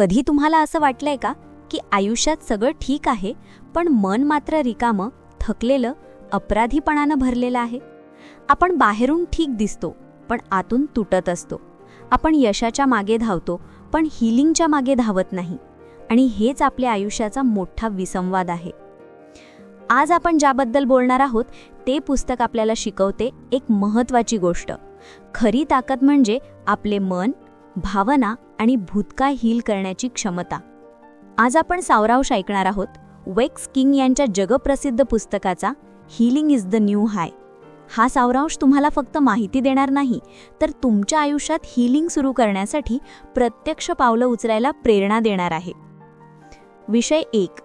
कधी तुम्हाला असं वाटलंय का की आयुष्यात सगळं ठीक आहे पण मन मात्र रिकामं थकलेलं अपराधीपणानं भरलेलं आहे? आपण बाहेरून ठीक दिसतो पण आतून तुटत असतो. आपण यशाच्या मागे धावतो पण हिलिंगच्या मागे धावत नाही. आणि हेच आपल्या आयुष्याचा मोठा विसंवाद आहे. आज आपण ज्याबद्दल बोलणार आहोत ते पुस्तक आपल्याला शिकवते एक महत्त्वाची गोष्ट. खरी ताकद म्हणजे आपले मन भावना आणि भूतकाळ हील करण्याची क्षमता. आज आपण सावरावश ऐकणार आहोत वेक्स किंग यांच्या जगप्रसिद्ध पुस्तकाचा healing is the new high हा सावरांश तुम्हाला फक्त माहिती देणार नाही तर तुमच्या आयुष्यात हिलिंग सुरू करण्यासाठी प्रत्यक्ष पावलं उचलायला प्रेरणा देणार आहे. विषय एक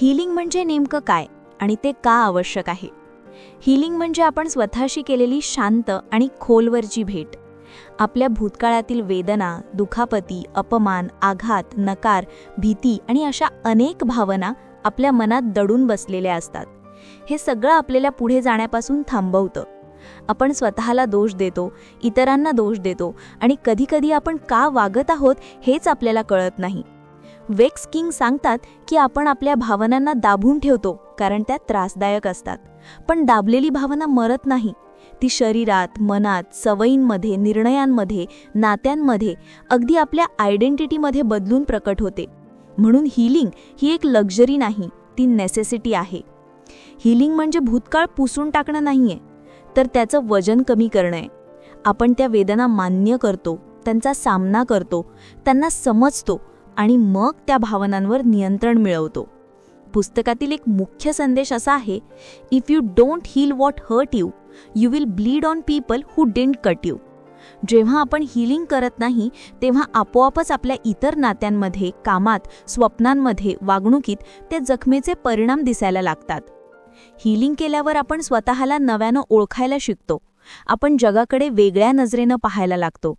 हिलिंग म्हणजे नेमकं काय आणि ते का आवश्यक आहे? हिलिंग म्हणजे आपण स्वतःशी केलेली शांत आणि खोलवरची भेट. आपल्या भूतकाळातील वेदना दुखापती अपमान आघात नकार भीती आणि अशा अनेक भावना आपल्या मनात दडून बसलेल्या असतात. हे सगळं आपल्याला पुढे जाण्यापासून थांबवतं. आपण स्वतःला दोष देतो इतरांना दोष देतो आणि कधीकधी आपण का वागत आहोत हेच आपल्याला कळत नाही. वेक्स किंग सांगतात की आपण आपल्या भावनांना दाबून ठेवतो कारण त्या त्रासदायक असतात. पण दाबलेली भावना मरत नाही. ती शरीरात मनात सवयींमध्ये निर्णयांमध्ये नात्यांमध्ये अगदी आपल्या आयडेंटिटीमध्ये बदलून प्रकट होते. म्हणून हिलिंग ही एक लक्झरी नाही ती नेसेसिटी आहे. हिलिंग म्हणजे भूतकाळ पुसून टाकणं नाहीये तर त्याचं वजन कमी करणं आहे. आपण त्या वेदना मान्य करतो त्यांचा सामना करतो त्यांना समजतो आणि मग त्या भावनांवर नियंत्रण मिळवतो. पुस्तकातील एक मुख्य संदेश असा आहे if you don't heal what hurt you you will bleed on people who didn't cut you जेव्हा आपण हिलिंग करत नाही तेव्हा आपोआपच आपल्या इतर नात्यांमध्ये कामात स्वप्नांमध्ये वागणुकीत त्या जखमेचे परिणाम दिसायला लागतात. हिलिंग केल्यावर आपण स्वतःला नव्यानं ओळखायला शिकतो. आपण जगाकडे वेगळ्या नजरेनं पाहायला लागतो.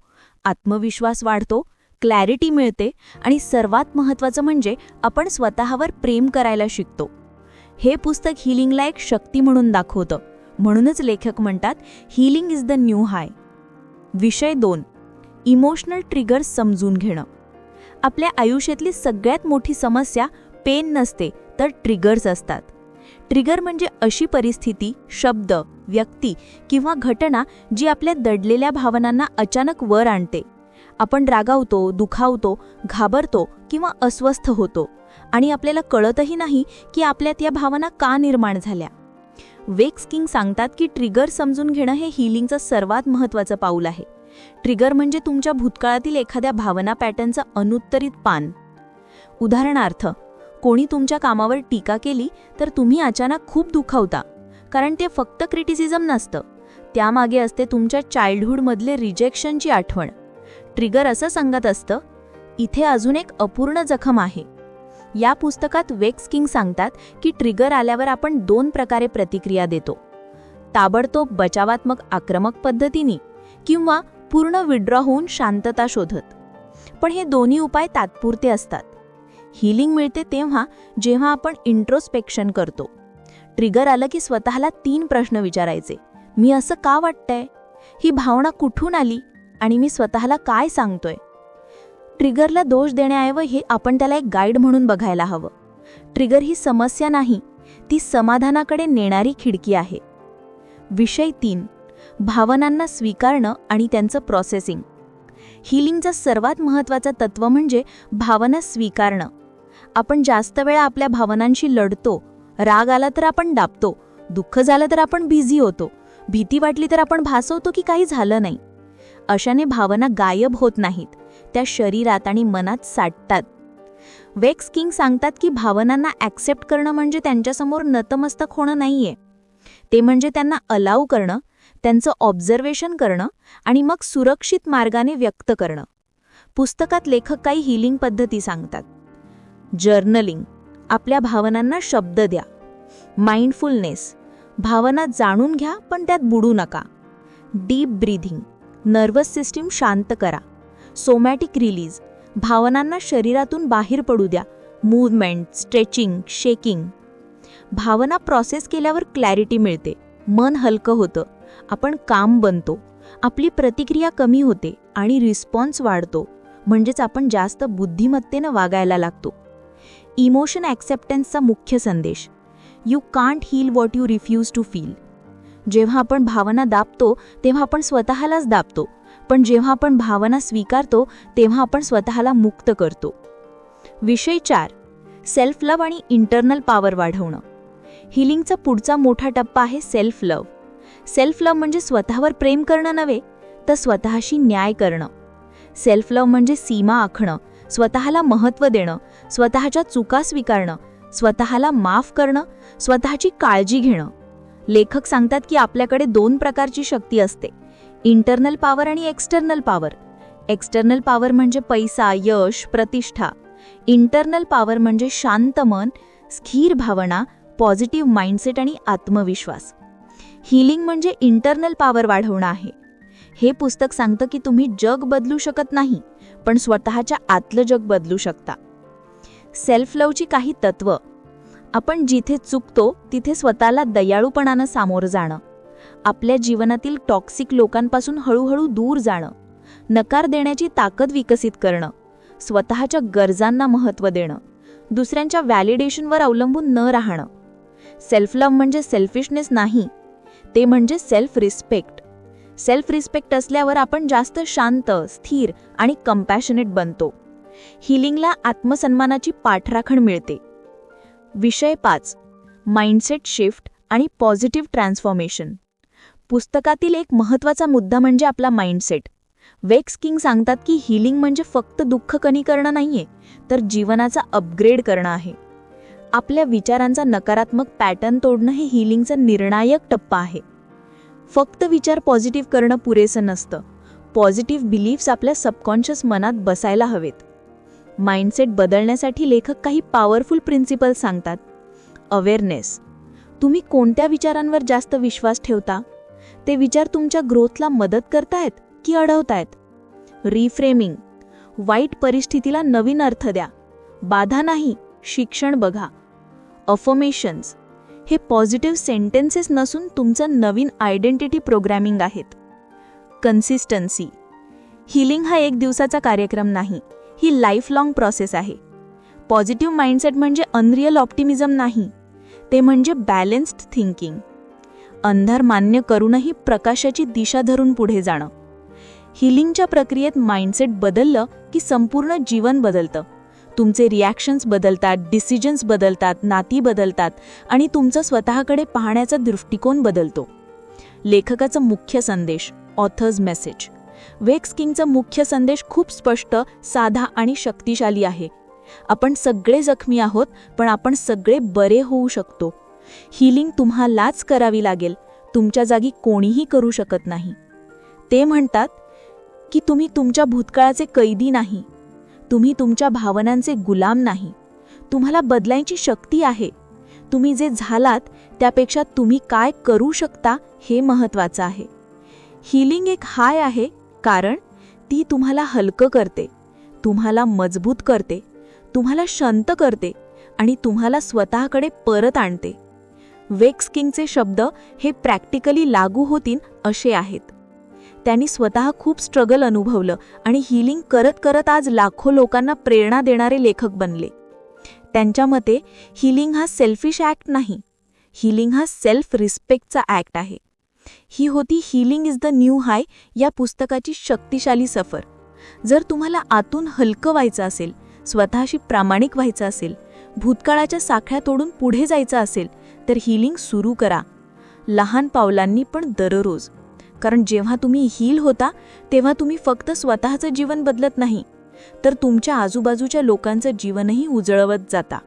आत्मविश्वास वाढतो क्लॅरिटी मिळते आणि सर्वात महत्त्वाचं म्हणजे आपण स्वतःवर प्रेम करायला शिकतो. हे पुस्तक हिलिंगला एक शक्ती म्हणून दाखवतं. म्हणूनच लेखक म्हणतात healing is the new high. विषय दोन इमोशनल ट्रिगर्स समजून घेणं. आपल्या आयुष्यातली सगळ्यात मोठी समस्या पेन नसते तर ट्रिगर्स असतात. ट्रिगर म्हणजे अशी परिस्थिती शब्द व्यक्ती किंवा घटना जी आपल्या दडलेल्या भावनांना अचानक वर आणते. आपण रागावतो दुखावतो घाबरतो किंवा अस्वस्थ होतो. आणि आपल्याला कळतही नाही की आपल्यात या भावना का निर्माण झाल्या. वेक्स किंग सांगतात की ट्रिगर समजून घेणं हे हिलिंगचं सर्वात महत्त्वाचं पाऊल आहे. ट्रिगर म्हणजे तुमच्या भूतकाळातील एखाद्या भावना पॅटर्नचं अनुत्तरित पान. उदाहरणार्थ कोणी तुमच्या कामावर टीका केली तर तुम्ही अचानक खूप दुखावता कारण ते फक्त क्रिटिसिझम नसतं. त्यामागे असते तुमच्या चाइल्डहूडमधले रिजेक्शनची आठवण. ट्रिगर असं सांगत असतं इथे अजून एक अपूर्ण जखम आहे. या पुस्तकात वेक्स किंग सांगतात की ट्रिगर आल्यावर आपण दोन प्रकारे प्रतिक्रिया देतो ताबडतोब बचावात्मक आक्रमक पद्धतीने किंवा पूर्ण विड्रॉ होऊन शांतता शोधत. पण हे दोन्ही उपाय तात्पुरते असतात. हिलिंग मिळते तेव्हा जेव्हा आपण इंट्रोस्पेक्शन करतो. ट्रिगर आलं की स्वतःला तीन प्रश्न विचारायचे मी असं का वाटतंय? ही भावना कुठून आली? आणि मी स्वतःला काय सांगतोय? ट्रिगरला दोष देण्याऐवजी आपण त्याला एक गाईड म्हणून बघायला हवं. ट्रिगर ही समस्या नाही ती समाधानाकडे नेणारी खिडकी आहे. विषय तीन. भावनांना स्वीकारणं आणि त्यांचं प्रोसेसिंग हिलिंगचं सर्वात महत्त्वाचं तत्त्व म्हणजे भावना स्वीकारणं. आपण जास्त वेळा आपल्या भावनांशी लढतो राग आला तर आपण दाबतो दुःख झालं तर आपण बिझी होतो भीती वाटली तर आपण भासवतो की काही झालं नाही. अशाने भावना गायब होत नाहीत. त्या शरीरात आणि मनात साठतात. वेक्स किंग सांगतात की भावनांना ॲक्सेप्ट करणं म्हणजे त्यांच्यासमोर नतमस्तक होणं नाहीये. ते म्हणजे त्यांना अलाव करणं त्यांचं ऑब्झर्वेशन करणं आणि मग सुरक्षित मार्गाने व्यक्त करणं. पुस्तकात लेखक काही हिलिंग पद्धती सांगतात. जर्नलिंग. आपल्या भावनांना शब्द द्या. माइंडफुलनेस भावना जाणून घ्या पण त्यात बुडू नका. डीप ब्रीथिंग नर्वस सिस्टीम शांत करा. Somatic release. भावनांना शरीरातून बाहेर पडू द्या. Movement stretching shaking. भावना प्रोसेस केल्यावर क्लॅरिटी मिळते. मन हलकं होतं. आपण काम बनतो. आपली प्रतिक्रिया कमी होते आणि रिस्पॉन्स वाढतो. म्हणजेच आपण जास्त बुद्धिमत्तेनं वागायला लागतो. इमोशन ॲक्सेप्टन्सचा मुख्य संदेश. You can't heal what you refuse to feel जेव्हा आपण भावना दाबतो तेव्हा आपण स्वतःलाच दाबतो. पण जेव्हा आपण भावना स्वीकारतो तेव्हा आपण स्वतःला मुक्त करतो. विषय चार. सेल्फ लव आणि इंटरनल पॉवर वाढवणं. हिलिंगचा पुढचा मोठा टप्पा आहे सेल्फ लव सेल्फ लव म्हणजे स्वतःवर प्रेम करणं नव्हे तर स्वतःशी न्याय करणं. सेल्फ लव म्हणजे सीमा आखणं स्वतःला महत्त्व देणं स्वतःच्या चुका स्वीकारणं स्वतःला माफ करणं स्वतःची काळजी घेणं. लेखक सांगतात की आपल्याकडे दोन प्रकारची शक्ती असते इंटरनल पॉवर आणि एक्स्टर्नल पॉवर एक्स्टर्नल पॉवर म्हणजे पैसा यश प्रतिष्ठा. इंटरनल पॉवर म्हणजे शांत मन स्थिर भावना पॉझिटिव्ह माइंडसेट आणि आत्मविश्वास. हिलिंग म्हणजे इंटरनल पॉवर वाढवणं आहे. हे पुस्तक सांगतं की तुम्ही जग बदलू शकत नाही पण स्वतःच्या आतलं जग बदलू शकता. सेल्फ लवची काही तत्व. आपण जिथे चुकतो तिथे स्वतःला दयाळूपणानं सामोरं जाणं. आपल्या जीवनातील टॉक्सिक लोकांपासून हळूहळू दूर जाणं. नकार देण्याची ताकद विकसित करणं. स्वतःच्या गरजांना महत्त्व देणं. दुसऱ्यांच्या व्हॅलिडेशनवर अवलंबून न राहणं. सेल्फ लव्ह म्हणजे सेल्फिशनेस नाही ते म्हणजे सेल्फ रिस्पेक्ट सेल्फ रिस्पेक्ट असल्यावर आपण जास्त शांत स्थिर आणि कंपॅशनेट बनतो. हिलिंगला आत्मसन्मानाची पाठराखण मिळते. विषय पाच. माइंडसेट शिफ्ट आणि पॉझिटिव्ह ट्रान्सफॉर्मेशन पुस्तकातील एक महत्त्वाचा मुद्दा म्हणजे आपला माइंडसेट वेक्स किंग सांगतात की हिलिंग म्हणजे फक्त दुःख कमी करणं नाहीये तर जीवनाचा अपग्रेड करणं आहे. आपल्या विचारांचा नकारात्मक पॅटर्न तोडणं हे हिलिंगचा निर्णायक टप्पा आहे. फक्त विचार पॉझिटिव्ह करणं पुरेसं नसतं. पॉझिटिव्ह बिलीफ्स आपल्या सबकॉन्शियस मनात बसायला हवेत. माइंडसेट बदलण्यासाठी लेखक काही पॉवरफुल प्रिन्सिपल सांगतात. अवेअरनेस. तुम्ही कोणत्या विचारांवर जास्त विश्वास ठेवता? ते विचार तुमच्या ग्रोथला मदत करतायत की अडवतायत? रिफ्रेमिंग. वाईट परिस्थितीला नवीन अर्थ द्या. बाधा नाही शिक्षण बघा. अफर्मेशन्स. हे पॉझिटिव्ह सेंटेन्सेस नसून तुमचं नवीन आयडेंटिटी प्रोग्रॅमिंग आहेत. कन्सिस्टन्सी. हिलिंग हा एक दिवसाचा कार्यक्रम नाही. ही लाईफ लाँग प्रोसेस आहे. पॉझिटिव्ह माइंडसेट म्हणजे अनरियल ऑप्टिमिझम नाही ते म्हणजे बॅलेन्स्ड थिंकिंग अंधार मान्य करूनही प्रकाशाची दिशा धरून पुढे जाणं. हिलिंगच्या प्रक्रियेत माइंडसेट बदललं की संपूर्ण जीवन बदलतं. तुमचे रिॲक्शन्स बदलतात डिसिजन्स बदलतात नाती बदलतात आणि तुमचा स्वतःकडे पाहण्याचा दृष्टिकोन बदलतो. लेखकाचा मुख्य संदेश ऑथर्स मेसेज वेक्स किंगचा मुख्य संदेश खूप स्पष्ट साधा आणि शक्तिशाली आहे. आपण सगळे जखमी आहोत पण आपण सगळे बरे होऊ शकतो. हिलिंग तुम्हालाच करावी लागेल. तुमच्या जागी कोणीही करू शकत नाही. ते म्हणतात की तुम्ही तुमच्या भूतकाळाचे कैदी नाही. तुम्ही तुमच्या भावनांचे गुलाम नाही. तुम्हाला बदलायची शक्ती आहे. तुम्ही जे झालात त्यापेक्षा तुम्ही काय करू शकता हे महत्त्वाचं आहे. हिलिंग एक हाय आहे कारण ती तुम्हाला हलकं करते तुम्हाला मजबूत करते तुम्हाला शांत करते आणि तुम्हाला स्वतःकडे परत आणते. वेक्स किंगचे शब्द हे प्रॅक्टिकली लागू होतील असे आहेत. त्यांनी स्वतः खूप स्ट्रगल अनुभवलं आणि हिलिंग करत करत आज लाखो लोकांना प्रेरणा देणारे लेखक बनले. त्यांच्या मते हिलिंग हा सेल्फिश ॲक्ट नाही हिलिंग हा सेल्फ रिस्पेक्टचा ॲक्ट आहे. ही होती healing is the new high या पुस्तकाची शक्तिशाली सफर. जर तुम्हाला आतून हलकं व्हायचं असेल स्वतःशी प्रामाणिक व्हायचं असेल भूतकाळाच्या साखळ्या तोडून पुढे जायचं असेल तर हिलिंग सुरू करा. लहान पावलांनी पण दररोज. कारण जेव्हा तुम्ही हील होता तेव्हा तुम्ही फक्त स्वतःचं जीवन बदलत नाही तर तुमच्या आजूबाजूच्या लोकांचं जीवनही उजळवत जाता.